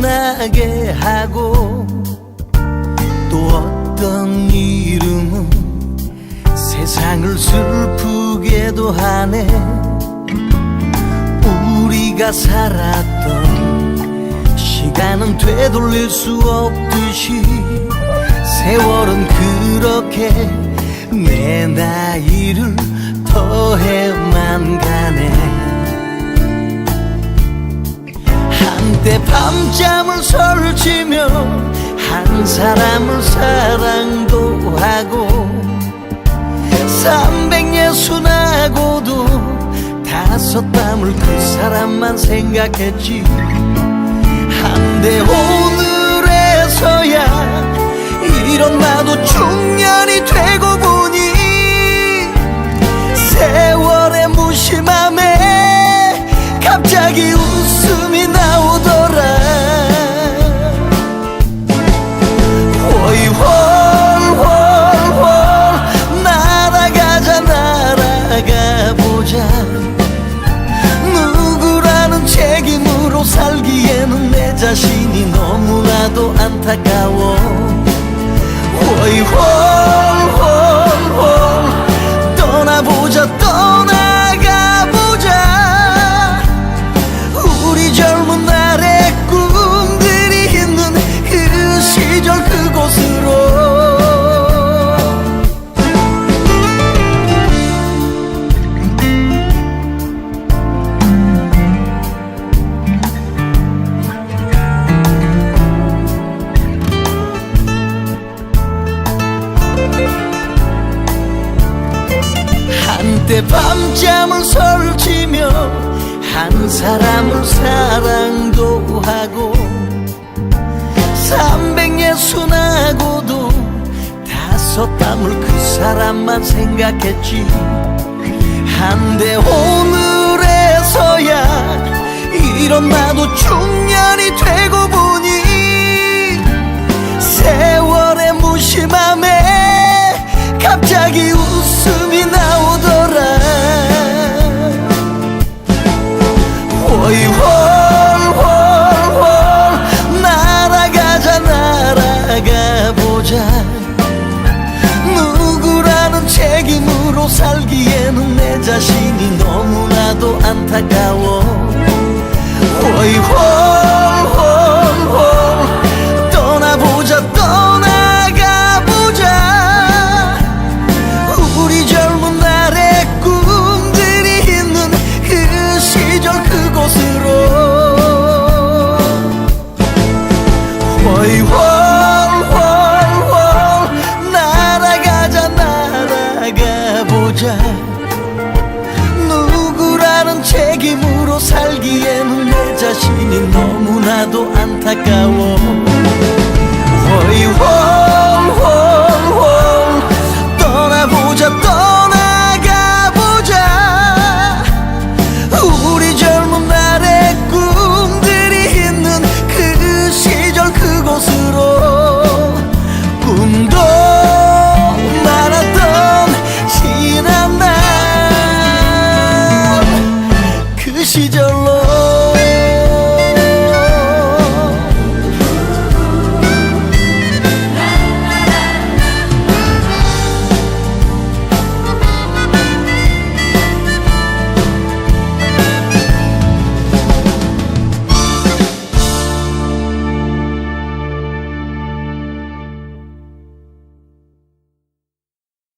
떠나게 하고 또 어떤 이름은 세상을 슬프게도 하네. 우리가 살았던 시간은 되돌릴 수 없듯이 세월은 그렇게 내 나이를 더해만 가네 한때 밤잠을 설치며 한 사람을 사랑도 하고 삼백예순하고도 다섯 밤을 그 사람만 생각했지. 한데 오늘에서야 이런 나도 중년이 되고 너무나도 안 한때 밤잠을 설치며 한 사람을 사랑도 하고 삼백예순하고도 다섯 밤을 그 사람만 생각했지. 한데 오늘에서야 이런 나도 중년이 되고 너무나도 안타까워. 호이홀홀홀 떠나보자 떠나가보자. 우리 젊은 날의 꿈들이 있는 그 시절 그곳으로. 호이홀홀홀 날아가자 날아가보자 책임으로 살기에는 내 자신이 너무나도 안타까워 시절